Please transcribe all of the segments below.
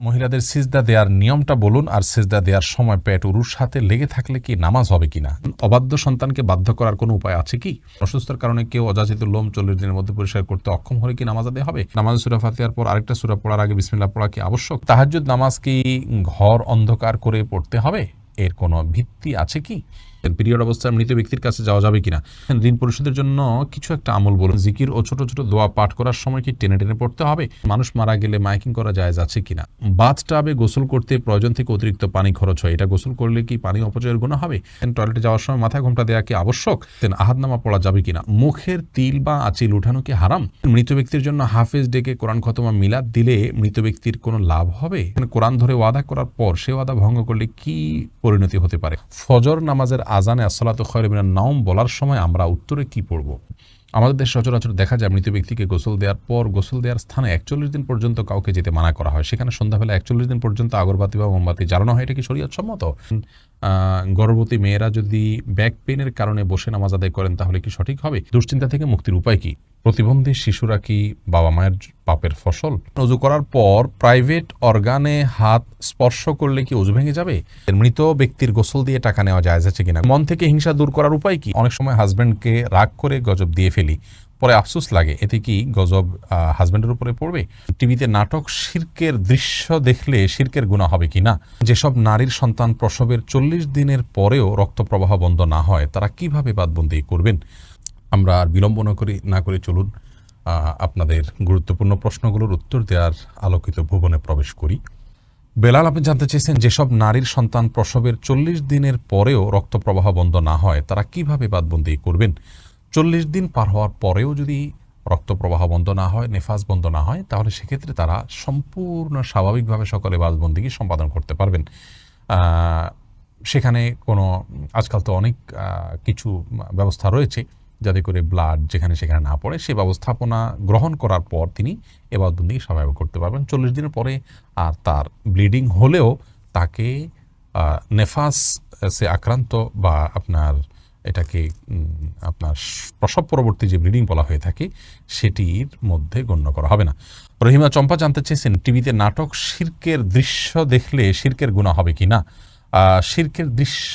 মহিলাদের সিজদা দেওয়ার নিয়মটা বলুন আর সিজদা দেওয়ার সময় পেট উরুর সাথে লেগে থাকলে কি নামাজ হবে কিনা? অবাধ্য সন্তানকে বাধ্য করার কোনো উপায় আছে কি? অসুস্থতার কারণে কেউ অযাচিত লোম চল্লিশ দিনের মধ্যে পরিষ্কার করতে অক্ষম হলে কি নামাজ আদায় হবে? নামাজ সুরা ফাতিহার পর আরেকটা সুরা পড়ার আগে বিসমিল্লাহ পড়া কি আবশ্যক? তাহাজ্জুদ নামাজ কি ঘর অন্ধকার করে পড়তে হবে? এর কোনো ভিত্তি আছে কি? পিরিয়ড অবস্থায় মৃত ব্যক্তির কাছে যাওয়া যাবে কিনা? ঋণ পরিশোধের জন্য কিছু একটা আমল বলুন। জিকির ও ছোট ছোট দোয়া পাঠ করার সময় কি টেনে টেনে পড়তে হবে? মানুষ মারা গেলে মাইকিং করা যায় আছে কিনা? বাথ টাবে গোসল করতে প্রয়োজন থেকে অতিরিক্ত পানি খরচ হয়। এটা গোসল করলে কি পানি অপচয়ের গুণ হবে? টয়লেটে যাওয়ার সময় মাথায় ঘোমটা দেওয়া কি আবশ্যক? দেন আহাদনামা পড়া যাবে কিনা? মুখের তিল বা আচিল উঠানো কি হারাম? মৃত ব্যক্তির জন্য হাফেজ ডেকে কোরআন খতমা মিলাদ দিলে মৃত ব্যক্তির কোনো লাভ হবে? কোরআন ধরে ওয়াদা করার পর সে ওয়াদা ভঙ্গ করলে কি পরিণতি হতে পারে? ফজর নামাজের আজানে আসলাত খয়রমিনার নাম বলার সময় আমরা উত্তরে কি পড়ব? আমাদের দেশে সচরাচর দেখা যায় মৃত ব্যক্তিকে গোসল দেওয়ার পর গোসল দেওয়ার স্থানে একচল্লিশ দিন পর্যন্ত কাউকে যেতে মানা করা হয়। সেখানে সন্ধ্যাবেলা একচল্লিশ দিন পর্যন্ত আগরবাতি বা মোমবাতি জ্বালানো হয়। এটা কি শরীয়ত সম্মত গর্ভবতী মেয়েরা যদি ব্যাক পেনের কারণে বসে নামাজ আদায় করেন, তাহলে কি সঠিক হবে? দুশ্চিন্তা থেকে মুক্তির উপায় কি? প্রতিবন্ধী শিশুরা কি বাবা মায়ের পাপের ফসল? অজু করার পর প্রাইভেট অর্গানে হাত স্পর্শ করলে কি অজু ভেঙে যাবে? মৃত ব্যক্তির গোসল দিয়ে টাকা নেওয়া যায় আছে কিনা? মন থেকে হিংসা দূর করার উপায় কি? অনেক সময় হাজব্যান্ডকে রাগ করে গজব দিয়ে ফেলি। পরে আফসোস লাগে। এতে কি গজব হাজব্যান্ডের উপরে পড়বে? টিভিতে নাটক শির্কের দৃশ্য দেখলে শির্কের গুণা হবে কি না? যেসব নারীর সন্তান প্রসবের চল্লিশ দিনের পরেও রক্ত প্রবাহ বন্ধ না হয়, তারা কীভাবে বাদবন্দি করবেন? আমরা আর বিলম্ব না করি, না করে চলুন আপনাদের গুরুত্বপূর্ণ প্রশ্নগুলোর উত্তর দেওয়ার আলোকিত ভুবনে প্রবেশ করি। বেলাল, আপনি জানতে চেয়েছেন যেসব নারীর সন্তান প্রসবের চল্লিশ দিনের পরেও রক্ত প্রবাহ বন্ধ না হয়, তারা কীভাবে বাদবন্দি করবেন? চল্লিশ দিন পার হওয়ার পরেও যদি রক্ত প্রবাহ বন্ধ না হয় নেফাজ বন্ধ না হয়, তাহলে সেক্ষেত্রে তারা সম্পূর্ণ স্বাভাবিকভাবে সকলে বাসবন্দিকে সম্পাদন করতে পারবেন। সেখানে কোনো, আজকাল তো অনেক কিছু ব্যবস্থা রয়েছে যাতে করে ব্লাড যেখানে সেখানে না পড়ে, সে ব্যবস্থাপনা গ্রহণ করার পর তিনি এবাদবন্দি স্বাভাবিক করতে পারবেন। চল্লিশ দিনের পরে আর তার ব্লিডিং হলেও তাকে নেফাস সে আক্রান্ত বা আপনার এটাকে আপনার প্রসব পরবর্তী যে ব্রিডিং বলা হয়ে থাকে, সেটির মধ্যে গণ্য করা হবে না। রহিমা চম্পা জানতে চেয়েছেন, টিভিতে নাটক শির্কের দৃশ্য দেখলে শির্কের গুণা হবে কি না? শির্কের দৃশ্য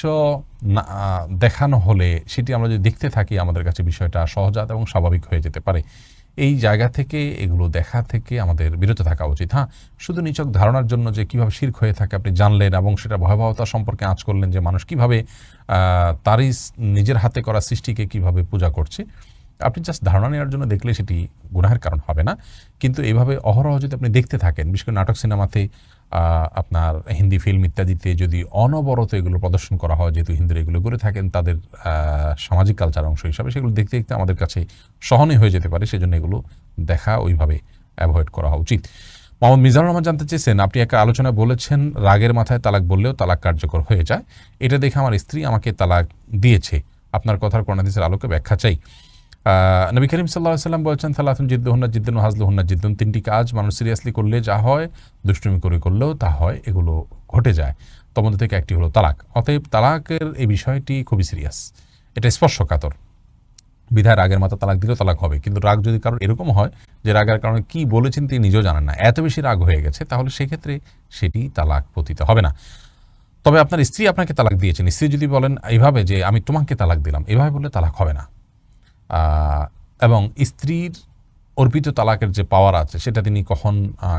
দেখানো হলে সেটি আমরা যদি দেখতে থাকি, আমাদের কাছে বিষয়টা সহজাত এবং স্বাভাবিক হয়ে যেতে পারে। এই জায়গা থেকে, এগুলো দেখা থেকে আমাদের বিরত থাকা উচিত। হ্যাঁ শুধু নিচক ধারণার জন্য যে কীভাবে শির্ক হয়ে থাকে আপনি জানলেন এবং সেটা ভয়াবহতা সম্পর্কে আঁচ করলেন যে মানুষ কীভাবে তারই নিজের হাতে করা সৃষ্টিকে কীভাবে পূজা করছে। আপনি জাস্ট ধারণা নেওয়ার জন্য দেখলে সেটি গুনাহের কারণ হবে না। কিন্তু এইভাবে অহরহ যদি আপনি দেখতে থাকেন, বিশেষ করে নাটক সিনেমাতে আপনার হিন্দি ফিল্ম ইত্যাদিতে যদি অনবরত এগুলো প্রদর্শন করা হয়, যেহেতু হিন্দুরা এগুলো করে থাকেন, তাদের সামাজিক কালচার অংশ হিসাবে সেগুলো দেখতে দেখতে আমাদের কাছে সহনীয় হয়ে যেতে পারে। সেজন্য এগুলো দেখা ওইভাবে অ্যাভয়েড করা উচিত। মোহাম্মদ মিজানুর রহমান জানতে চেয়েছেন, আপনি একটা আলোচনা বলেছেন, রাগের মাথায় তালাক বললেও তালাক কার্যকর হয়ে যায়। এটা দেখে আমার স্ত্রী আমাকে তালাক দিয়েছে। আপনার কথার করোনাদিসের আলোকে ব্যাখ্যা চাই। নবী করিম সাল্লাহ সাল্লাম বলছেন থালাথুন জিদ্দুহন্না জিদ্দুন হাজলুহন্না জিদ্দুন। তিনটি কাজ মানুষ সিরিয়াসলি করলে যা হয়, দুষ্টুমি করে করলেও তা হয়, এগুলো ঘটে যায়। তমধ্যে থেকে একটি হলো তালাক। অতএব তালাকের এই বিষয়টি খুবই সিরিয়াস। এটা স্পর্শকাতর। বিধায় রাগের মাথা তালাক দিলেও তালাক হবে। কিন্তু রাগ যদি কারোর এরকম হয় যে রাগের কারণে কি বলেছেন তিনি নিজেও জানেন না। এত বেশি রাগ হয়ে গেছে, তাহলে সেক্ষেত্রে সেটি তালাক পতিত হবে না। তবে আপনার স্ত্রী আপনাকে তালাক দিয়েছেন। স্ত্রী যদি বলেন এইভাবে যে, আমি তোমাকে তালাক দিলাম। এভাবে বললে তালাক হবে না। এবং স্ত্রীর অর্পিত তালাকের যে পাওয়ার আছে, সেটা তিনি কখন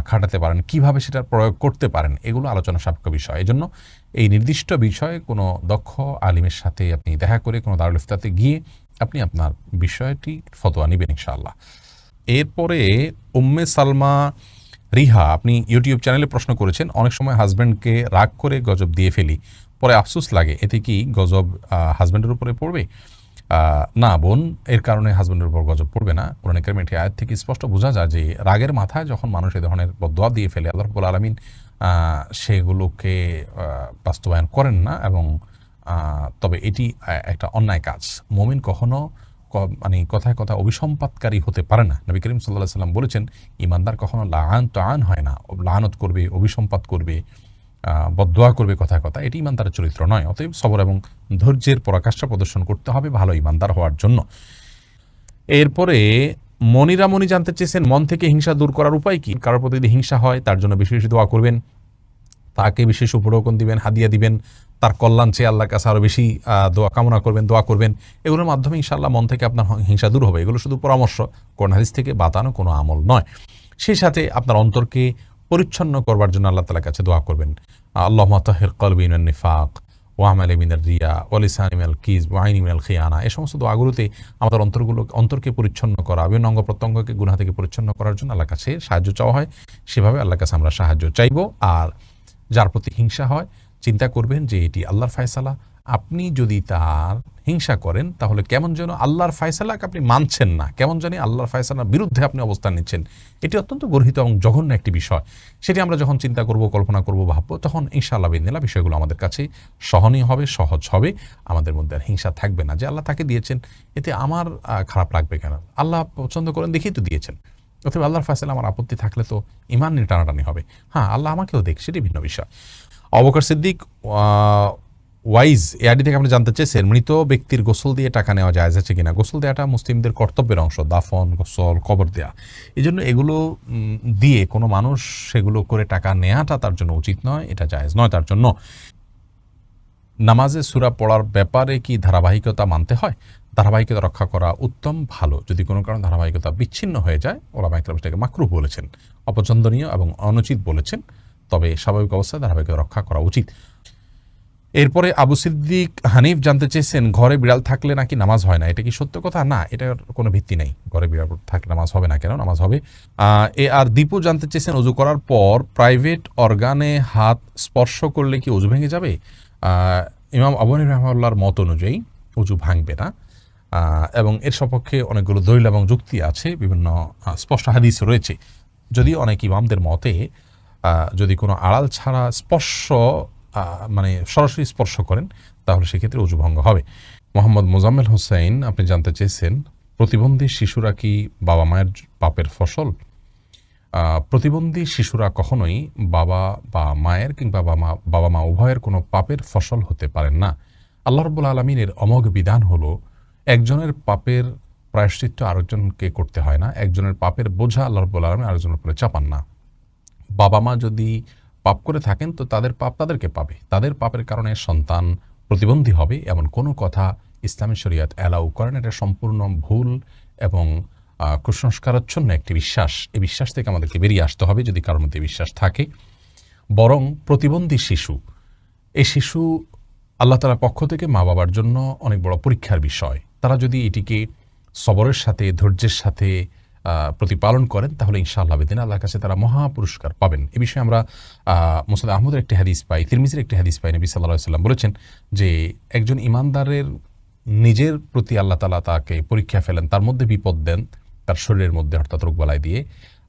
খাটাতে পারেন, কীভাবে সেটার প্রয়োগ করতে পারেন, এগুলো আলোচনা সাপেক্ষ বিষয়। এই জন্য এই নির্দিষ্ট বিষয়ে কোনো দক্ষ আলিমের সাথে আপনি দেখা করে, কোনো দারুল ইফতাতে গিয়ে আপনি আপনার বিষয়টি ফতোয়া নেবেন, ইনশাআল্লাহ। এরপরে উম্মে সালমা রিহা, আপনি ইউটিউব চ্যানেলে প্রশ্ন করেছেন, অনেক সময় হাজব্যান্ডকে রাগ করে গজব দিয়ে ফেলি, পরে আফসোস লাগে, এতে কি গজব হাজব্যান্ডের উপরে পড়বে? না বোন, এর কারণে হাজব্যান্ডের উপর গজব পড়বে না। কোরআন কারিমের আয়াত থেকে স্পষ্ট বোঝা যায় যে রাগের মাথায় যখন মানুষ এ ধরনের বদোয়া দিয়ে ফেলে, আল্লাহ রব্বুল আলমিন সেগুলোকে বাস্তবায়ন করেন না এবং তবে এটি একটা অন্যায় কাজ। মমিন কখনো মানে কথায় কথা অভিসম্পাতকারী হতে পারে না। নবী করিম সাল্লাহ সাল্লাম বলেছেন, ইমানদার কখনো লাহান আন হয় না। লাহানত করবে, অভিসম্পাত করবে আহ, বদদোয়া করবে কথায় কথা। এটি ইমানদারের চরিত্র নয় অতএব সবর এবং ধৈর্যের পরাকাষ্ঠা প্রদর্শন করতে হবে ভালো ইমানদার হওয়ার জন্য। এরপরে মনিরা মনি জানতে চেয়েছেন মন থেকে হিংসা দূর করার উপায় কি? কারোর প্রতি যদি হিংসা হয় তার জন্য বেশি বেশি দোয়া করবেন। তাকে বিশেষ উপঢৌকন দিবেন হাদিয়া দিবেন। তার কল্যাণ চেয়ে আল্লাহর কাছে আরও বেশি দোয়া কামনা করবেন দোয়া করবেন। এগুলোর মাধ্যমে ইনশাআল্লাহ মন থেকে আপনার হিংসা দূর হবে। এগুলো শুধু পরামর্শ কোন হাদিস থেকে বাতানো কোনো আমল নয়। সেই সাথে আপনার অন্তরকে পরিচ্ছন্ন করবার জন্য আল্লাহ তালার কাছে দোয়া করবেন। আল্লাহ মাতাহের কলবিন নিফাক ওয়ামাল মিনাল রিয়া ওয়ালিসান ইমাল কিজ ওয়াইন ইমাল খিয়ানা। এই সমস্ত দোয়াগুলোতে আমাদের অন্তরগুলো, অন্তরকে পরিচ্ছন্ন করা, বিভিন্ন অঙ্গ প্রত্যঙ্গকে গুণা থেকে পরিচ্ছন্ন করার জন্য আল্লাহ কাছে সাহায্য চাওয়া হয়। সেভাবে আল্লাহর কাছে আমরা সাহায্য চাইব। আর যার প্রতি হিংসা হয়, চিন্তা করবেন যে এটি আল্লাহর ফায়সালা। আপনি যদি তার হিংসা করেন, তাহলে কেমন যেন আল্লাহর ফায়সালাকে আপনি মানছেন না, কেমন জানি আল্লাহর ফায়সালার বিরুদ্ধে আপনি অবস্থান নিচ্ছেন। এটি অত্যন্ত গর্হিত এবং জঘন্য একটি বিষয়। সেটি আমরা যখন চিন্তা করব, কল্পনা করব, ভাববো, তখন ইনশাআল্লাহ বিদিনা বিষয়গুলো আমাদের কাছে সহনীয় হবে, সহজ হবে। আমাদের মধ্যে আর হিংসা থাকবে না যে আল্লাহ তাকে দিয়েছেন। এতে আমার খারাপ লাগবে কেন? আল্লাহ পছন্দ করেন দেখেই তো দিয়েছেন। অথবা আল্লাহর ফায়সালা আমার আপত্তি থাকলে তো ইমান নিয়ে টানাটানি হবে। হ্যাঁ আল্লাহ আমাকেও দেখ, সেটি ভিন্ন বিষয়। অবকর সিদ্দিক ওয়াইজ এআডি থেকে আপনি জানতে চেয়েছেন মৃত ব্যক্তির গোসল দিয়ে টাকা নেওয়া যায় আছে কিনা? গোসল দেওয়াটা মুসলিমদের কর্তব্যের অংশ, দাফন, গোসল, কবর দেয়া। এই জন্য এগুলো দিয়ে কোনো মানুষ সেগুলো করে টাকা নেওয়াটা তার জন্য উচিত নয়, এটা জায়েজ নয় তার জন্য। নামাজে সুরা পড়ার ব্যাপারে কি ধারাবাহিকতা মানতে হয়? ধারাবাহিকতা রক্ষা করা উত্তম, ভালো। যদি কোনো কারণে ধারাবাহিকতা বিচ্ছিন্ন হয়ে যায় ওরা মাইক্রোবটাকে মাকরু বলেছেন। অপছন্দনীয় এবং অনুচিত বলেছেন। তবে স্বাভাবিক অবস্থায় ধারাবাহিকতা রক্ষা করা উচিত। এরপরে আবু সিদ্দিক হানিফ জানতে চেয়েছেন, ঘরে বিড়াল থাকলে নাকি নামাজ হয় না? এটা কি সত্য কথা? না, এটার কোনো ভিত্তি নেই। ঘরে বিড়াল থাকলে নামাজ হবে না কেন? নামাজ হবে। এ আর দীপু জানতে চেয়েছেন অজু করার পর প্রাইভেট অর্গানে হাত স্পর্শ করলে কি অজু ভেঙে যাবে? ইমাম আবনী রহমাল্লার মত অনুযায়ী অজু ভাঙবে না। এবং এর সপক্ষে অনেকগুলো দলিল এবং যুক্তি আছে, বিভিন্ন স্পষ্ট হাদিস রয়েছে। যদি অনেক ইমামদের মতে যদি কোনো আড়াল ছাড়া স্পর্শ মানে সরাসরি স্পর্শ করেন, তাহলে সেক্ষেত্রে অজু ভঙ্গ হবে। মোহাম্মদ মোজাম্মেল হোসেন আপনি জানতে চেয়েছেন, প্রতিবন্ধী শিশুরা কি বাবা মায়ের পাপের ফসল? প্রতিবন্ধী শিশুরা কখনোই বাবা বা মায়ের কিংবা বাবা মা বাবা মা উভয়ের কোনো পাপের ফসল হতে পারেন না। আল্লাহ রব্বুল আলমিনের অমোঘ বিধান হলো, একজনের পাপের প্রায়শ্চিত্ত আরেকজনকে করতে হয় না, একজনের পাপের বোঝা আল্লাহ রব্বুল আলমিন আরেকজনের উপরে চাপান না। বাবা মা যদি পাপ করে থাকেন, তো তাদের পাপ তাদেরকে পাবে। তাদের পাপের কারণে সন্তান প্রতিবন্ধী হবে, এমন কোনো কথা ইসলামী শরিয়াত অ্যালাউ করেন এটা সম্পূর্ণ ভুল এবং কুসংস্কারাচ্ছন্ন একটি বিশ্বাস। এই বিশ্বাস থেকে আমাদেরকে বেরিয়ে আসতে হবে যদি কারোর মধ্যে বিশ্বাস থাকে। বরং প্রতিবন্ধী শিশু, এই শিশু আল্লাহ তালার পক্ষ থেকে মা বাবার জন্য অনেক বড় পরীক্ষার বিষয়। তারা যদি এটিকে সবরের সাথে, ধৈর্যের সাথে প্রতিপালন করেন, তাহলে ইনশাআল্লাহ বেদিন আল্লাহর কাছে তারা মহা পুরস্কার পাবেন। এ বিষয়ে আমরা মুসাদ আহমদের একটি হাদিস পাই, তিরমিজের একটি হাদিস পাই, নবী সাল্লাহ সাল্লাম বলেছেন যে, একজন ইমানদারের নিজের প্রতি আল্লাহ তালা তাকে পরীক্ষা ফেলেন, তার মধ্যে বিপদ দেন, তার শরীরের মধ্যে অর্থাৎ রোগবালাই দিয়ে,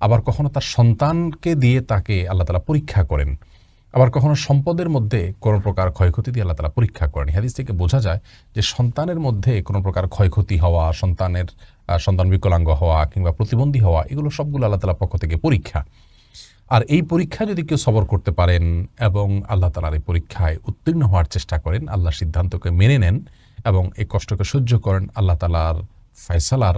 আবার কখনো তার সন্তানকে দিয়ে তাকে আল্লাহ তালা পরীক্ষা করেন, আবার কখনো সম্পদের মধ্যে কোনো প্রকার ক্ষয়ক্ষতি দিয়ে আল্লাহ তালা পরীক্ষা করেন। হাদিস থেকে বোঝা যায় যে, সন্তানের মধ্যে কোনো প্রকার ক্ষয়ক্ষতি হওয়া, সন্তানের সন্তান বিকলাঙ্গ হওয়া কিংবা প্রতিবন্ধী হওয়া, এগুলো সবগুলো আল্লাহ তালার পক্ষ থেকে পরীক্ষা। আর এই পরীক্ষা যদি কেউ সবর করতে পারেন এবং আল্লাহ তালার এই পরীক্ষায় উত্তীর্ণ হওয়ার চেষ্টা করেন, আল্লাহর সিদ্ধান্তকে মেনে নেন এবং এই কষ্টকে সহ্য করেন আল্লাহ তালার ফয়সালার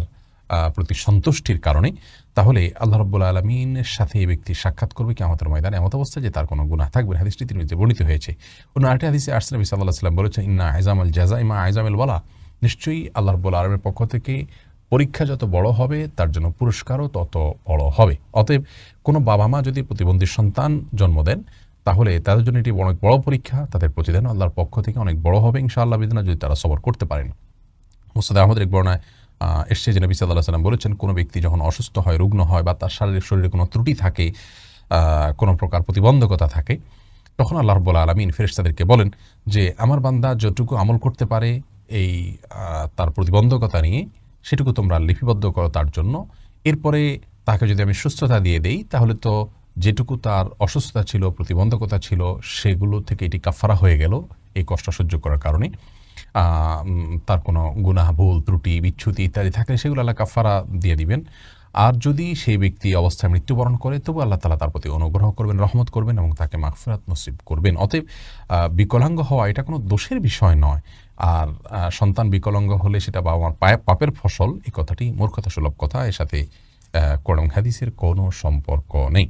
প্রতি সন্তুষ্টির কারণে, তাহলে আল্লাহ রব্বুল আলমিনের সাথে এই ব্যক্তি সাক্ষাৎ করবে কি আমাদের ময়দানে। এমত অবস্থায় যে তার কোনো গুণা থাকবে। হাদিসটি তিনি যে বর্ণিত হয়েছে। অন্য আরেকটি হাদিসে আর্সেন নবী সাল্লাহ সাল্লাম বলেছেন, ইন্না আইজাম আল জাজা ইমা আইজাম বলা নিশ্চয়ই আল্লাহ রব্বুল আলমের পক্ষ থেকে পরীক্ষা যত বড় হবে, তার জন্য পুরস্কারও তত বড় হবে। অতএব কোনো বাবা মা যদি প্রতিবন্ধী সন্তান জন্ম দেন, তাহলে তাদের জন্য এটি অনেক বড় পরীক্ষা। তাদের প্রতিদান আল্লাহর পক্ষ থেকে অনেক বড় হবে ইনশাআল্লাহ বিদিনা যদি তারা সবর করতে পারেন। মুসাদ আহমদের এক বর্ণায় এসছে যে নবী সাল্লাহ সাল্লাম বলেছেন, কোনো ব্যক্তি যখন অসুস্থ হয়, রুগ্ন হয় বা তার শারীরিক, শরীরে কোনো ত্রুটি থাকে কোনো প্রকার প্রতিবন্ধকতা থাকে, তখন আল্লাহ রব্বুল আলমিন ফেরেশতাদেরকে বলেন যে, আমার বান্দা যতটুকু আমল করতে পারে, এই তার প্রতিবন্ধকতা নিয়ে সেটুকু তোমরা লিপিবদ্ধ করো তার জন্য। এরপরে তাকে যদি আমি সুস্থতা দিয়ে দেই, তাহলে তো যেটুকু তার অসুস্থতা ছিল, প্রতিবন্ধকতা ছিল, সেগুলো থেকে এটি কাফারা হয়ে গেল এই কষ্ট সহ্য করার কারণে। তার কোনো গুনাহ, ভুল, ত্রুটি, বিচ্ছুতি ইত্যাদি থাকলে সেগুলো আল্লাহ কাফারা দিয়ে দিবেন। আর যদি সেই ব্যক্তি অবস্থায় মৃত্যুবরণ করে তবু আল্লাহ তালা তার প্রতি অনুগ্রহ করবেন রহমত করবেন এবং তাকে মাগফিরাত নসিব করবেন। অতএব বিকলাঙ্গ হওয়া এটা কোনো দোষের বিষয় নয়। আর সন্তান বিকলাঙ্গ হলে সেটা বাবা মার পায়ে পাপের ফসল এই কথাটি মূর্খতা সুলভ কথা। এর সাথে আহ, কোরআন হাদিসের কোনো সম্পর্ক নেই।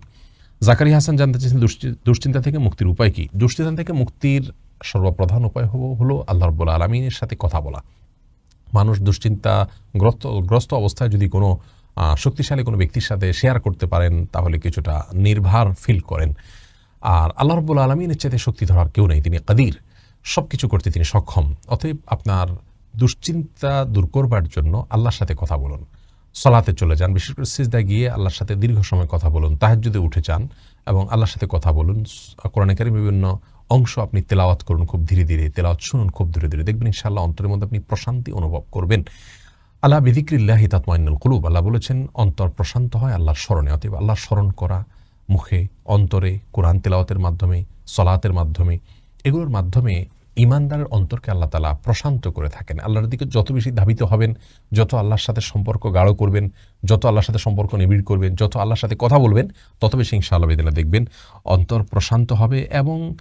জাকারি হাসান জানতে চেয়েছেন দুশ্চিন্তা থেকে মুক্তির উপায় কি? দুশ্চিন্তা থেকে মুক্তির সর্বপ্রধান উপায় হলো- হলো আল্লাহ রব্বুল আলমিনের সাথে কথা বলা। মানুষ দুশ্চিন্তা গ্রস্ত গ্রস্ত অবস্থায় যদি কোনো শক্তিশালী কোনো ব্যক্তির সাথে শেয়ার করতে পারেন, তাহলে কিছুটা নির্ভার ফিল করেন। আর আল্লাহ রব্বুল আলমিনের চাইতে শক্তি ধরার কেউ নেই, তিনি কাদির। সব কিছু করতে তিনি সক্ষম। অতএব আপনার দুশ্চিন্তা দূর করবার জন্য আল্লাহর সাথে কথা বলুন। সলাতে চলে যান, বিশেষ করে সিজদা গিয়ে আল্লাহর সাথে দীর্ঘ সময় কথা বলুন, তাহাজ্জুদে উঠে যান এবং আল্লাহর সাথে কথা বলুন। কোরআনে কারিম বিভিন্ন অংশ আপনি তেলাওয়াত করুন, খুব ধীরে ধীরে তেলাওয়াত শুনুন, খুব ধীরে ধীরে দেখবেন ইনশাআল্লাহ অন্তরের মধ্যে আপনি প্রশান্তি অনুভব করবেন। আল্লাহ বিদিক্রিল্লাহি তাতমাইনুল কুলুব। আল্লাহ বলেছেন, অন্তর প্রশান্ত হয়, আল্লাহর স্মরণে। অতএব আল্লাহর স্মরণ করা মুখে, অন্তরে, কোরআন তেলাওয়াতের মাধ্যমে, সলাতের মাধ্যমে, এগুলোর মাধ্যমে ইমানদারের অন্তরকে আল্লাহ তালা প্রশান্ত করে থাকেন। আল্লাহর দিকে যত বেশি ধাবিত হবেন, যত আল্লাহর সাথে সম্পর্ক গাঢ় করবেন, যত আল্লাহর সাথে সম্পর্ক নিবিড় করবেন, যত আল্লাহর সাথে কথা বলবেন, তত বেশি ইনশাআল্লাহ বেদিনা দেখবেন। অন্তর প্রশান্ত হবে এবং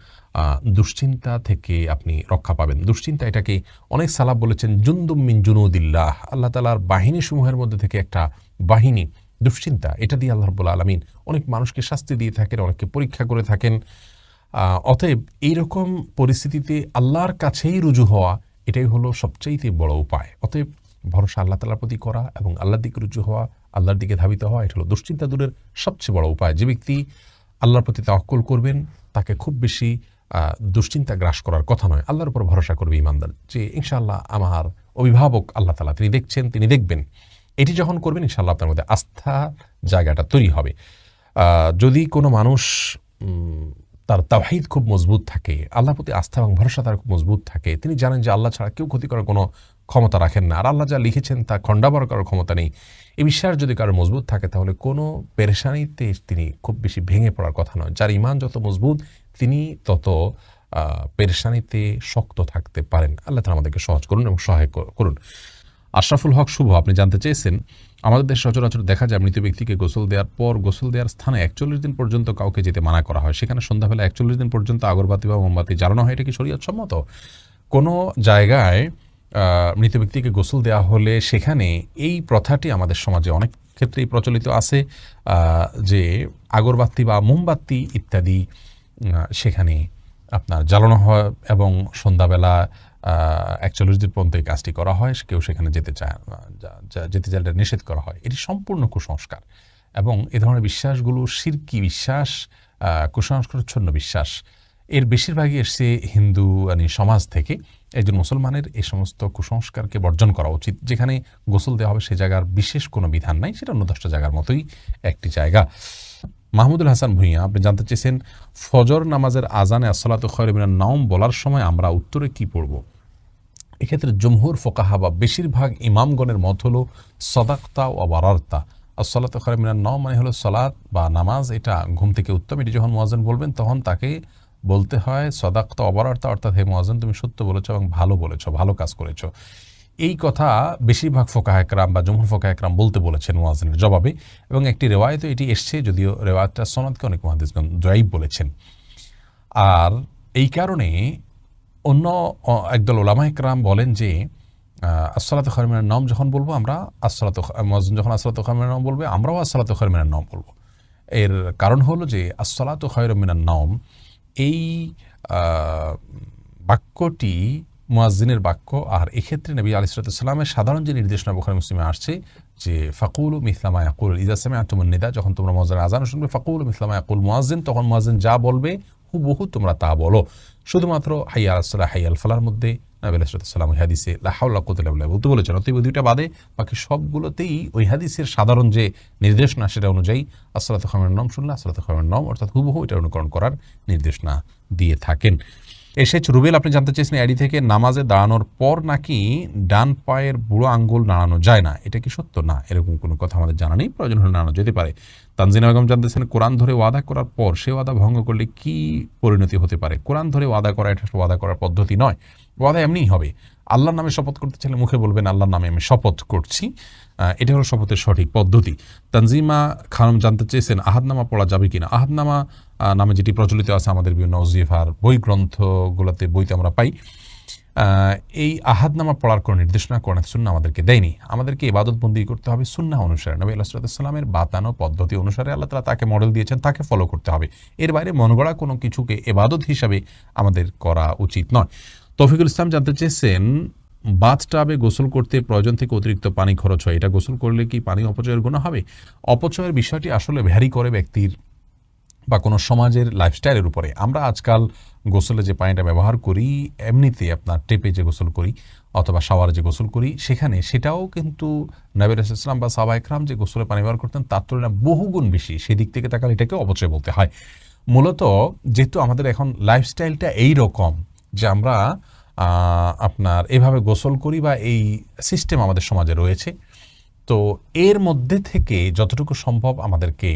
দুশ্চিন্তা থেকে আপনি রক্ষা পাবেন। দুশ্চিন্তা এটাকে অনেক সালাব বলেছেন, জুন্দুম মিন জুনুদিল্লাহ। আল্লাহ তালার বাহিনী সমূহের মধ্যে থেকে একটা বাহিনী, দুশ্চিন্তা, এটা দিয়ে আল্লাহ রব্বুল আলমিন অনেক মানুষকে শাস্তি দিয়ে থাকেন, অনেককে পরীক্ষা করে থাকেন। অতএব এইরকম পরিস্থিতিতে আল্লাহর কাছেই রুজু হওয়া, এটাই হলো সবচাইতে বড় উপায়। অতএব ভরসা আল্লাহ তালার প্রতি করা এবং আল্লাহর দিকে রুজু হওয়া, আল্লাহর দিকে ধাবিত হওয়া, এটা হলো দুশ্চিন্তা দূরের সবচেয়ে বড় উপায়। যে ব্যক্তি আল্লাহর প্রতি তাওয়াক্কুল করবেন, তাকে খুব বেশি দুশ্চিন্তা গ্রাস করার কথা নয়। আল্লাহর উপর ভরসা করবে ইমানদার যে ইনশাআল্লাহ আমার অভিভাবক আল্লাহ তালা তিনি দেখছেন, তিনি দেখবেন। এটি যখন করবেন, ইনশাআল্লাহ আপনার মধ্যে আস্থা জায়গাটা তৈরি হবে। যদি কোনো মানুষ তার তাওহিদ খুব মজবুত থাকে আল্লাহ প্রতি আস্থা এবং ভরসা তার খুব মজবুত থাকে। তিনি জানেন যে আল্লাহ ছাড়া কেউ ক্ষতি করার কোনো ক্ষমতা রাখেন না। আর আল্লাহ যা লিখেছেন তা খণ্ডাবার করার ক্ষমতা নেই। এই বিশ্বাস যদি কারও মজবুত থাকে, তাহলে কোনো পেরেশানিতে তিনি খুব বেশি ভেঙে পড়ার কথা নয়। যার ইমান যত মজবুত, তিনি তত পেরেশানিতে শক্ত থাকতে পারেন। আল্লাহ তালা আমাদেরকে সহজ করুন এবং সহায় করুন। আশরাফুল হক শুভ, আপনি জানতে চেয়েছেন, আমাদের দেশে সচরাচর দেখা যায় মৃত ব্যক্তিকে গোসল দেওয়ার পর গোসল দেওয়ার স্থানে একচল্লিশ দিন পর্যন্ত কাউকে যেতে মানা করা হয়। সেখানে সন্ধ্যাবেলা একচল্লিশ দিন পর্যন্ত আগরবাতি বা মোমবাতি জ্বালানো হয়, এটা কি সম্মত? কোনো জায়গায় মৃত ব্যক্তিকে গোসল দেওয়া হলে সেখানে এই প্রথাটি আমাদের সমাজে অনেক ক্ষেত্রেই প্রচলিত আছে যে আগরবাতি বা মোমবাতি ইত্যাদি সেখানে আপনার জ্বালানো হয় এবং সন্ধ্যাবেলা একচল্লিশ দিন পর্যন্ত এই কাজটি করা হয়, কেউ সেখানে যেতে চায় যেতে চাইলে নিষেধ করা হয়। এটি সম্পূর্ণ কুসংস্কার এবং এ ধরনের বিশ্বাসগুলো সিরকি বিশ্বাস কুসংস্কারচ্ছন্ন বিশ্বাস। এর বেশিরভাগই এসছে হিন্দু মানে সমাজ থেকে। একজন মুসলমানের এই সমস্ত কুসংস্কারকে বর্জন করা উচিত। যেখানে গোসল দেওয়া হবে সে জায়গার বিশেষ কোনো বিধান নাই, সেটা অন্য দশটা জায়গার মতোই একটি জায়গা। মাহমুদুল হাসান ভূঁইয়া, আপনি জানতে চেয়েছেন ফজর নামাজের আজানে আসসালাত খয়রমিনার নাম বলার সময় আমরা উত্তরে কি পড়ব? এক্ষেত্রে জমহুর ফোকাহা বা বেশিরভাগ ইমামগণের মত হলো সদাক্তা ও বারার্তা। আসসালাত খয়রমিনার নাম মানে হলো সলাৎ বা নামাজ, এটা ঘুম থেকে উত্তম। এটি যখন মোয়াজন বলবেন, তখন তাকে বলতে হয় সদাক্তা অবরার্তা অর্থাৎ, হে মোয়াজন তুমি সত্য বলেছ এবং ভালো বলেছ, ভালো কাজ করেছ। এই কথা বেশিরভাগ ফোকাহ একরাম বা জমহুর ফোকাহ একরাম বলতে বলেছেন মোয়াজিনের জবাবে এবং একটি রেওয়ায়তে এটি এসছে, যদিও রেওয়ায়তটা সনদকে অনেক মহাদিসগণ জয়ীব বলেছেন। আর এই কারণে অন্য একদল ওলামা একরাম বলেন যে আসসালাত খরমিনের নাম যখন বলব আমরা, আসসালাত মহাজন যখন আসসালাত খরমিনের নাম বলবে, আমরাও আসসালাত খরমিনের নাম বলব। এর কারণ হলো যে, আসসালাত খয়রমিনার নাম এই বাক্যটি মুয়াজ্জিনের বাক্য, আর এক্ষেত্রে নবী আলিসালামের সাধারণ যে নির্দেশনা বোখারি মুসলিমে আসছে, যে ফাকুল মিসলামা ইয়াকুল ইজাসমে আতুমন নিদা যখন তোমরা মজার আজান শুনবে, ফাকুল মিসলামা ইয়াকুল মুয়াজ্জিন তখন মুয়াজ্জিন যা বলবে, হুবহু তোমরা তা বলো। শুধুমাত্র হাইয়া আসসালাহ হাইয়াল ফালার মধ্যে নবী আলাইসালাম হাদিসে লাহাউল্লাহ কুতুল্লাহ বলতে বলেছেন। অতএব দুইটা বাদে বাকি সবগুলোতেই ওই হাদিসের সাধারণ যে নির্দেশনা সেটা অনুযায়ী আসলাত খামের নাম শুনলে আসসালাত খামের নাম, অর্থাৎ হুবহু এটা অনুকরণ করার নির্দেশনা দিয়ে থাকেন। এসেছ। রুবেল, আপনি জানতে চেয়েছেন আইডি থেকে নামাজে দাঁড়ানোর পর নাকি ডান পায়ের বুড়ো আঙ্গুল নাড়ানো যায় না? এটা কি সত্য? না, এরকম কোনো কথা আমাদের জানা নেই। প্রয়োজন হলে নাড়ানো যেতে পারে। তানজিনা বেগম জানতেছেন, কোরআন ধরে ওয়াদা করার পর সে ওয়াদা ভঙ্গ করলে কি পরিণতি হতে পারে? কোরআন ধরে ওয়াদা করা, এটা ওয়াদা করার পদ্ধতি নয়। ওয়াদা এমনিই হবে। আল্লাহর নামে শপথ করতে চাইলে মুখে বলবেন আল্লাহর নামে আমি শপথ করছি। এটা হলো শপথের সঠিক পদ্ধতি। তানজিমা খানম জানতে চেয়েছেন আহাদনামা পড়া যাবে কিনা? আহাদনামা আহ, নামে যেটি প্রচলিত আছে আমাদের বিভিন্ন অজিফার বই গ্রন্থগুলোতে বইতে আমরা পাই। এই আহাদনামা পড়ার কোনো নির্দেশনা কোরআন সুন্না আমাদেরকে দেয়নি। আমাদেরকে ইবাদতবন্দি করতে হবে সুন্না অনুসারে। নবী আল্লাহামের বাতানো পদ্ধতি অনুসারে আল্লাহ তালা তাকে মডেল দিয়েছেন, তাকে ফলো করতে হবে। এর বাইরে মনগড়া কোনো কিছুকে এবাদত হিসাবে আমাদের করা উচিত নয়। তফিকুল ইসলাম জানতে চেয়েছেন বাথটাবে গোসল করতে প্রয়োজন থেকে অতিরিক্ত পানি খরচ হয়। এটা গোসল করলে কি পানি অপচয়ের গুণ হবে? অপচয়ের বিষয়টি আসলে ভ্যারি করে ব্যক্তির বা কোনো সমাজের লাইফস্টাইলের উপরে। আমরা আজকাল গোসলে যে পানিটা ব্যবহার করি, এমনিতে আপনার টেপে যে গোসল করি অথবা শাওয়ারে যে গোসল করি, সেখানে সেটাও কিন্তু নবীর ইসলাম বা সাবা একরাম যে গোসলে পানি ব্যবহার করতেন, তার তুলনায় বহুগুণ বেশি। সেদিক থেকে তাকালে এটাকে অপচয় বলতে হয়। মূলত যেহেতু আমাদের এখন লাইফস্টাইলটা এই রকম যে আমরা আপনার এভাবে গোসল করি বা এই সিস্টেম আমাদের সমাজে রয়েছে, তো এর মধ্যে থেকে যতটুকু সম্ভব আমাদেরকে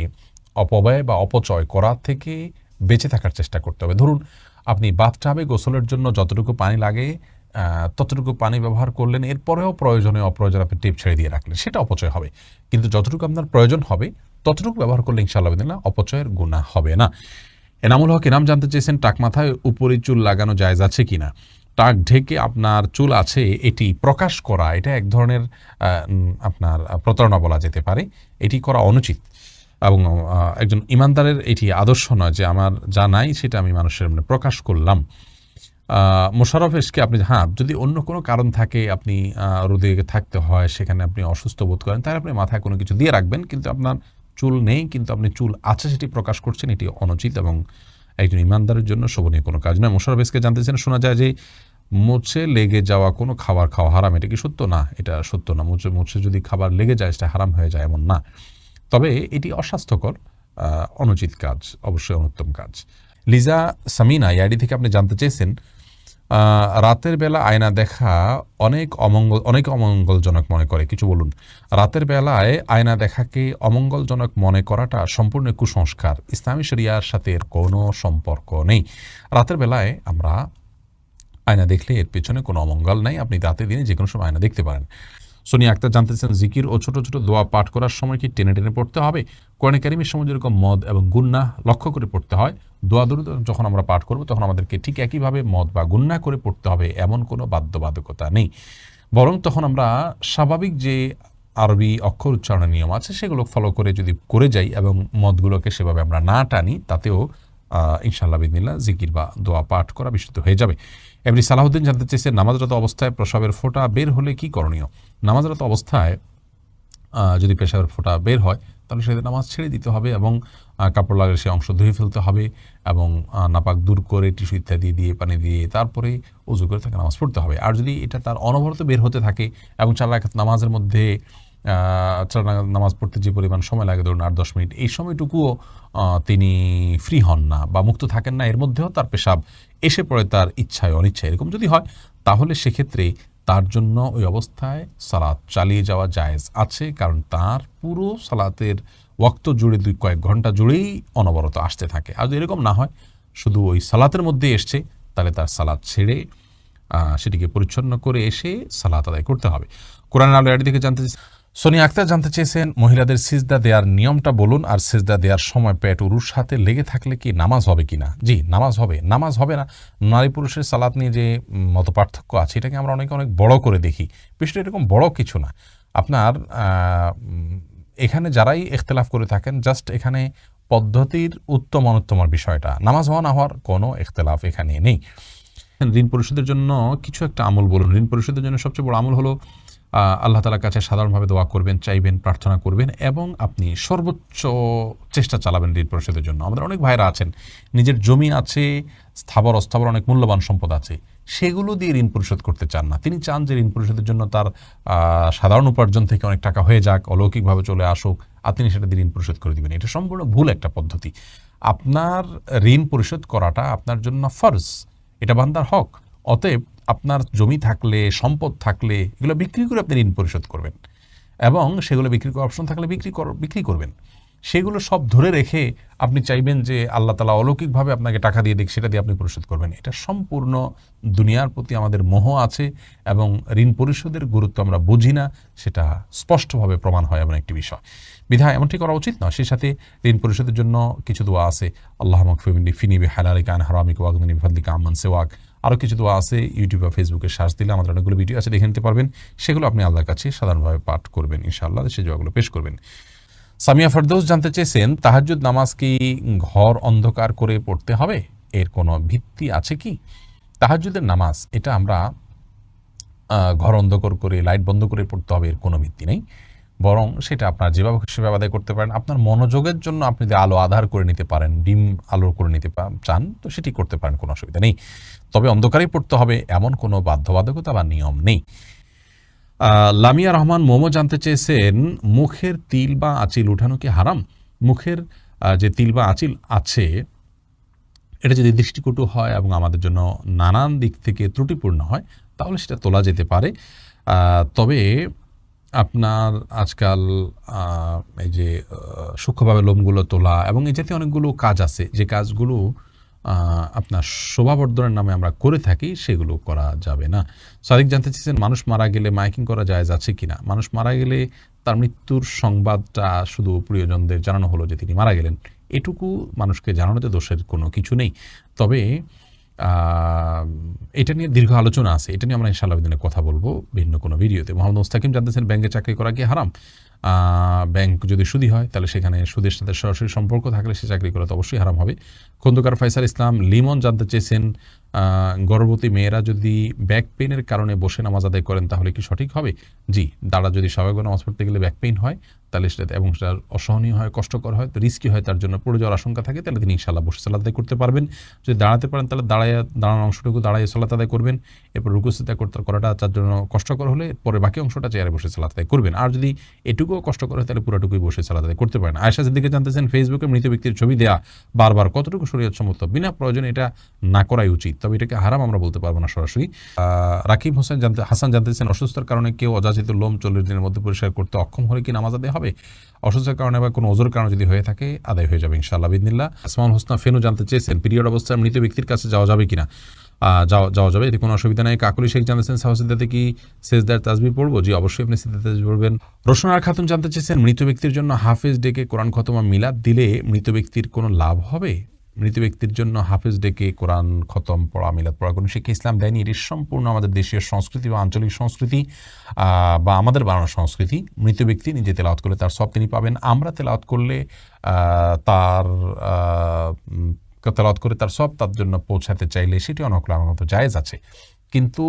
অপব্যয় বা অপচয় করার থেকে বেঁচে থাকার চেষ্টা করতে হবে। ধরুন আপনি বাথটাবে গোসলের জন্য যতটুকু পানি লাগে ততটুকু পানি ব্যবহার করলেন, এরপরেও প্রয়োজনে অপ্রয়োজন আপনি টিপ ছেড়ে দিয়ে রাখলেন, সেটা অপচয় হবে। কিন্তু যতটুকু আপনার প্রয়োজন হবে, ততটুকু ব্যবহার করলে ইনশাআল্লাহ না অপচয়ের গুণা হবে না। এনামুল হক এনাম জানতে চেয়েছেন, টাক মাথায় উপরে চুল লাগানো জায়জ আছে কিনা? টাক ঢেকে আপনার চুল আছে, এটি প্রকাশ করা, এটা এক ধরনের আপনার প্রতারণা বলা যেতে পারে, এটি করা অনুচিত। এবং একজন ইমানদারের এটি আদর্শ নয় যে আমার যা নাই সেটা আমি মানুষের মানে প্রকাশ করলাম। আহ, মোশাররফ এসকে আপনি হ্যাঁ যদি অন্য কোনো কারণ থাকে আপনি রোদে থাকতে হয় সেখানে আপনি অসুস্থ বোধ করেন তাহলে আপনি মাথায় কোনো কিছু দিয়ে রাখবেন কিন্তু আপনার চুল নেই কিন্তু আপনি চুল আছে সেটি প্রকাশ করছেন এটি অনুচিত এবং একজন ইমানদারের জন্য শোভনীয় কোনো কাজ নয়। মোশাররফ এসকে জানতেছেন শোনা যায় যে মুছে লেগে যাওয়া কোনো খাবার খাওয়া হারাম এটা কি সত্য? না এটা সত্য না। মুছে মুছে যদি খাবার লেগে যায় সেটা হারাম হয়ে যায় এমন না। তবে এটি অস্বাস্থ্যকর অনুচিত কাজ, অবশ্যই অনুত্তম কাজ। লিজা সামিনা ইয়াডি থেকে আপনি জানতে চেয়েছেন রাতের বেলা আয়না দেখা অনেক অমঙ্গল, অনেক অমঙ্গলজনক মনে করে। কিছু বলুন, রাতের বেলায় আয়না দেখাকে অমঙ্গলজনক মনে করাটা সম্পূর্ণ কুসংস্কার। ইসলামী শরিয়ার সাথে এর কোনো সম্পর্ক নেই। রাতের বেলায় আমরা আয়না দেখলে এর পেছনে কোনো অমঙ্গল নাই। আপনি রাতে দিনে যে কোনো সময় আয়না দেখতে পারেন। সোনিয়া আক্তার জানতেছেন জিকির ও ছোট ছোট দোয়া পাঠ করার সময় কি টেনে টেনে পড়তে হবে? কোরআন কারিমের সময় যেরকম মদ এবং গুন্না লক্ষ্য করে পড়তে হয়, দোয়া দরুদ যখন আমরা পাঠ করব তখন আমাদেরকে ঠিক একইভাবে মদ বা গুন্না করে পড়তে হবে, এমন কোনো বাধ্যবাধকতা নেই। বরং তখন আমরা স্বাভাবিক যে আরবি অক্ষর উচ্চারণের নিয়ম আছে সেগুলো ফলো করে যদি করে যাই এবং মদগুলোকে সেভাবে আমরা না টানি, তাতেও ইনশাল্লাহ বিদিল্লা জিকির বা দোয়া পাঠ করা বিশুদ্ধ হয়ে যাবে। এমনি সালাহুদ্দিন জানতে চেয়েছে নামাজরত অবস্থায় প্রসাবের ফোঁটা বের হলে কি করণীয়? নামাজরত অবস্থায় যদি পেশাবের ফোঁটা বের হয়, তাহলে সেটা নামাজ ছেড়ে দিতে হবে এবং কাপড় লাগলে সে অংশ ধুয়ে ফেলতে হবে এবং নাপাক দূর করে টিস্যু ইত্যাদি দিয়ে, পানি দিয়ে তারপরে উজু করে তাকে নামাজ পড়তে হবে। আর যদি এটা তার অনবরত বের হতে থাকে এবং চার রাখাত নামাজের মধ্যে নামাজ পড়তে যে পরিমাণ সময় লাগে, ধরুন আট, দশ মিনিট, এই সময়টুকুও তিনি ফ্রি হন না বা মুক্ত থাকেন না, এর মধ্যেও তার পেশাব এসে পড়ে তার ইচ্ছায়, অনিচ্ছায়। এরকম যদি হয়, তাহলে সেক্ষেত্রে তার জন্য ওই অবস্থায় সালাত চালিয়ে যাওয়া জায়েজ আছে, কারণ তার পুরো সালাতের ওয়াক্ত জুড়ে দুই কয়েক ঘণ্টা জুড়েই অনবরত আসতে থাকে। আর যদি এরকম না হয়, শুধু ওই সালাতের মধ্যে এসছে, তাহলে তার সালাদ ছেড়ে সেটিকে পরিচ্ছন্ন করে এসে সালাত আদায় করতে হবে। কোরআন আলো এর দিকে জানতে সোনিয়া আক্তার জানতে চেয়েছেন, মহিলাদের সিজদা দেওয়ার নিয়মটা বলুন আর সিজদা দেওয়ার সময় পেট উরুর সাথে লেগে থাকলে কি নামাজ হবে কি না জি, নামাজ হবে নামাজ হবে না। নারী পুরুষের সালাত নিয়ে যে মত পার্থক্য আছে, এটাকে আমরা অনেকে অনেক বড় করে দেখি। বিষয়টা এরকম বড় কিছু না। আপনার এখানে যারাই ইখতলাফ করে থাকেন, জাস্ট এখানে পদ্ধতির উত্তম অনুত্তমার বিষয়টা। নামাজ হওয়া না হওয়ার কোনো ইখতলাফ এখানে নেই। ঋণ পরিশোধের জন্য কিছু একটা আমল বলুন। ঋণ পরিশোধের জন্য সবচেয়ে বড় আমল হলো আল্লাহ তালার কাছে সাধারণভাবে দোয়া করবেন, চাইবেন, প্রার্থনা করবেন এবং আপনি সর্বোচ্চ চেষ্টা চালাবেন ঋণ পরিশোধের জন্য। আমাদের অনেক ভাইরা আছেন, নিজের জমি আছে, স্থাবর, অস্থাবর অনেক মূল্যবান সম্পদ আছে, সেগুলো দিয়ে ঋণ পরিশোধ করতে চান না। তিনি চান যে ঋণ পরিশোধের জন্য তার সাধারণ উপার্জন থেকে অনেক টাকা হয়ে যাক, অলৌকিকভাবে চলে আসুক, আর তিনি সেটা দিয়ে ঋণ পরিশোধ করে দিবেন। এটা সম্পূর্ণ ভুল একটা পদ্ধতি। আপনার ঋণ পরিশোধ করাটা আপনার জন্য ফরজ, এটা বান্দার হক। অতএব আপনার জমি থাকলে, সম্পদ থাকলে, এগুলো বিক্রি করে আপনি ঋণ পরিশোধ করবেন। এবং সেগুলো বিক্রি করার অপশন থাকলে বিক্রি কর, বিক্রি করবেন। সেগুলো সব ধরে রেখে আপনি চাইবেন যে আল্লাহ তালা অলৌকিকভাবে আপনাকে টাকা দিয়ে দিক, সেটা দিয়ে আপনি পরিশোধ করবেন। এটা সম্পূর্ণ দুনিয়ার প্রতি আমাদের মোহ আছে এবং ঋণ পরিশোধের গুরুত্ব আমরা বুঝি না, সেটা স্পষ্টভাবে প্রমাণ হয় এমন একটি বিষয়। বিধায় এমনটি করা উচিত নয়। সেই সাথে ঋণ পরিশোধের জন্য কিছু দোয়া আছে। আল্লাহ মকফিমিন্দি ফিনিবি হালালিকা আন হারামিক ওয়াগদিনী ফাদলিকা আমান সেওয়াক। আরও কিছু দোয়া আছে ইউটিউব বা ফেসবুকে সার্চ দিলে আমাদের অনেকগুলো ভিডিও আছে, দেখে নিতে পারবেন। সেগুলো আপনি আল্লাহর কাছে সাধারণভাবে পাঠ করবেন, ইনশাআল্লাহ সেই দোয়াগুলো পেশ করবেন। সামিয়া ফেরদৌস জানতে চেয়েছেন, তাহাজ্জুদ নামাজ কি ঘর অন্ধকার করে পড়তে হবে? এর কোনো ভিত্তি আছে কি? তাহাজ্জুদের নামাজ, এটা আমরা ঘর অন্ধকার করে, লাইট বন্ধ করে পড়তে হবে, এর কোনো ভিত্তি নেই। বরং সেটা আপনার যেভাবে খুশি সেভাবে আদায় করতে পারেন। আপনার মনোযোগের জন্য আপনি যদি আলো আধার করে নিতে পারেন, ডিম আলো করে নিতে চান, তো সেটি করতে পারেন, কোনো অসুবিধা নেই। তবে অন্ধকারেই পড়তে হবে, এমন কোনো বাধ্যবাধকতা বা নিয়ম নেই। লামিয়া রহমান মোমো জানতে চেয়েছেন, মুখের তিল বা আঁচিল উঠানো কি হারাম? মুখের যে তিল বা আঁচিল আছে, এটা যদি দৃষ্টিকটু হয় এবং আমাদের জন্য নানান দিক থেকে ত্রুটিপূর্ণ হয়, তাহলে সেটা তোলা যেতে পারে। তবে আপনার আজকাল এই যে সূক্ষ্মভাবে লোমগুলো তোলা এবং এই জাতীয় অনেকগুলো কাজ আছে, যে কাজগুলো আপনার শোভাবর্ধনের নামে আমরা করে থাকি, সেগুলো করা যাবে না। সাদিক জানতে চেয়েছেন, মানুষ মারা গেলে মাইকিং করা জায়েজ আছে কিনা? মানুষ মারা গেলে তার মৃত্যুর সংবাদটা শুধু প্রিয়জনদের জানানো হলো যে তিনি মারা গেলেন। এটুকু মানুষকে জানানোতে দোষের কোনো কিছু নেই। তবে এটা নিয়ে দীর্ঘ আলোচনা আছে। এটা নিয়ে আমরা ইনশাআল্লাহ দিনে কথা বলব ভিন্ন কোনো ভিডিওতে। মোহাম্মদ মুস্তাকিম জানতেছেন, ব্যাংকে চাকরি করা কি হারাম? ব্যাংক যদি সুদী হয়, তাহলে সেখানে সুদের সাথে সরাসরি সম্পর্ক থাকলে সে চাকরি করা তো অবশ্যই হারাম হবে। খন্দকার ফয়সাল ইসলাম, লিমন জানতে চেয়েছেন গর্ভবতী মেয়েরা যদি ব্যাক পেইনের কারণে বসে নামাজ আদায় করেন, তাহলে কি সঠিক হবে? জি দাঁড়া যদি স্বাভাবিক নামাজ পড়তে গেলে ব্যাক পেইন হয় তাহলে সেটা এবং সেটা অসহনীয় হয়, কষ্টকর হয়, তো রিস্কি হয় তার জন্য পড়ে যাওয়ার আশঙ্কা থাকে, তাহলে তিনি ইনশাল্লাহ বসে সালাত আদায় করতে পারবেন। যদি দাঁড়াতে পারেন তাহলে দাঁড়ায় দাঁড়ানোর অংশটুকু দাঁড়ায় সালাত আদায় করবেন। এরপর রুকুসিতা করতে করাটা তার জন্য কষ্টকর হলে পরে বাকি অংশটা চেয়ারে বসে সালাত আদায় করবেন। আর যদি এটুকুও কষ্টকর হয় তাহলে পুরোটুকুই বসে সালাত আদায় করতে পারেন। আয়সা সিদ্দিকে জানতেছেন, ফেসবুকে মৃত ব্যক্তির ছবি দেয়া বারবার কতটুকু শরীয়ত সম্মত? বিনা প্রয়োজনে এটা না করাই উচিত, তবে এটাকে হারাম আমরা বলতে পারব না সরাসরি। রাকিব হোসেন জানতে, হাসান জানতেছেন অসুস্থতার কারণে কেউ অযাচিত লোম চল্লিশ দিনের মধ্যে পরিষ্কার করতে অক্ষম হলে কি নামাজ আদায় হবে? অসুস্থতার কারণে বা কোনো ওজোর কারণে যদি হয়ে থাকে, আদায় হয়ে যাবে ইনশাআল্লাহ বিদিনিল্লা আসমান হোসনা ফেনু জানতে চেয়েছেন, পিরিয়ড অবস্থায় মৃত ব্যক্তির কাছে যাওয়া যাবে কিনা? যাওয়া যাওয়া যাবে, এতে কোনো অসুবিধা নেই। কাকুলি শেখ জানতেছেন সাহসিদ্দাতে কি সেজদার তাজবি পড়ব? জি, অবশ্যই আপনি সিদ্ধার তাজবি পড়বেন। রোশনার খাতুন জানতে চেয়েছেন, মৃত ব্যক্তির জন্য হাফেজ ডেকে কোরআন খতমা মিলাদ দিলে মৃত ব্যক্তির কোনো লাভ হবে? মৃত ব্যক্তির জন্য হাফেজ ডেকে কোরআন খতম পড়া, মিলাদ পড়া কোনো শিক্ষা ইসলাম দেয়নি। এটি সম্পূর্ণ আমাদের দেশীয় সংস্কৃতি বা আঞ্চলিক সংস্কৃতি বা আমাদের বানানো সংস্কৃতি। মৃত ব্যক্তি নিজে তেলাওয়াত করলে তার সব তিনি পাবেন। আমরা তেলাওয়াত করলে তার তেলাওয়াত করে তার সব তার জন্য পৌঁছাতে চাইলে সেটি অনকল আমার মতো জায়েজ আছে। কিন্তু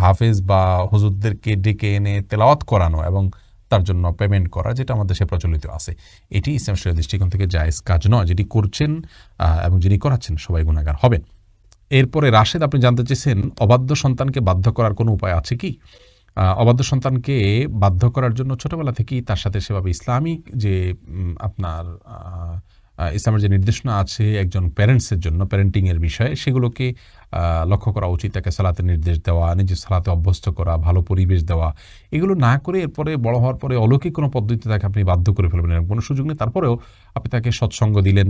হাফেজ বা হুজুরদেরকে ডেকে এনে তেলাওয়াত করানো এবং তার জন্য পেমেন্ট করা, যেটা আমাদের দেশে প্রচলিত আছে। এটি ইসলাম শরীয়ত দৃষ্টিকোণ থেকে জায়েজ কাজ নয়, যেটি করছেন এবং যিনি করাচ্ছেন, সবাই গুণাগার হবেন। এরপরে রাশেদ, আপনি জানতে চেয়েছেন, অবাধ্য সন্তানকে বাধ্য করার কোনো উপায় আছে কি? অবাধ্য সন্তানকে বাধ্য করার জন্য ছোটবেলা থেকেই তার সাথে সেভাবে ইসলামিক যে আপনার ইসলামের যে নির্দেশনা আছে একজন প্যারেন্টসের জন্য প্যারেন্টিংয়ের বিষয়ে, সেগুলোকে লক্ষ্য করা উচিত, তাকে সালাতে নির্দেশ দেওয়া নিজের সালাতে অভ্যস্ত করা, ভালো পরিবেশ দেওয়া, এগুলো না করে এরপরে বড় হওয়ার পরে অলৌকিক কোনো পদ্ধতিতে তাকে আপনি বাধ্য করে ফেলবেন, এরকম কোনো সুযোগ নেই। তারপরেও আপনি তাকে সৎসঙ্গ দিলেন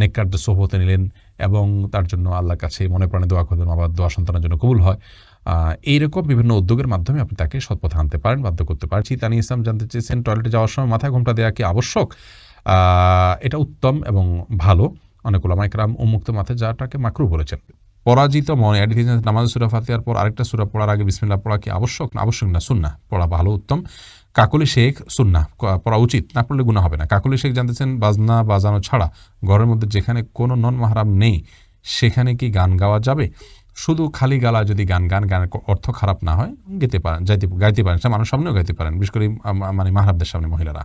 নেককারদের সোহতে নিলেন এবং তার জন্য আল্লাহর কাছে মনে প্রাণে দোয়া করলেন আবার দোয়া সন্তানের জন্য কবুল হয়। এইরকম বিভিন্ন উদ্যোগের মাধ্যমে আপনি তাকে সৎপথে আনতে পারেন, বাধ্য করতে পারেন। চিতানি ইসলাম জানতে চেয়েছেন, টয়লেটে যাওয়ার সময় মাথায় ঘোমটা দেওয়া কি আবশ্যক? এটা উত্তম এবং ভালো। অনেক ওলামাইকরাম উন্মুক্ত মাথায় যাওয়াটাকে মাকরু বলেছেন। পরাজিত মনে। অ্যাডি নামাজ সুরা ফাতিহার পর আরেকটা সুরা পড়ার আগে বিসমিল্লাহ পড়া কি আবশ্যক? না আবশ্যক না সুন্না পড়া ভালো, উত্তম। কাকলি শেখ সুন্না পড়া উচিত। না পড়লে গুণা হবে না। কাকলি শেখ জানতেছেন, বাজনা বাজানো ছাড়া ঘরের মধ্যে যেখানে কোনো নন মাহারাম নেই, সেখানে কি গান গাওয়া যাবে? শুধু খালি গালা যদি গান গান, গানের অর্থ খারাপ না হয় গেতে পারেন, যাইতে গাইতে পারেন। সে মানুষ সামনেও গাইতে পারেন। বিশেষ করে মানে মাহারাবদের সামনে মহিলারা।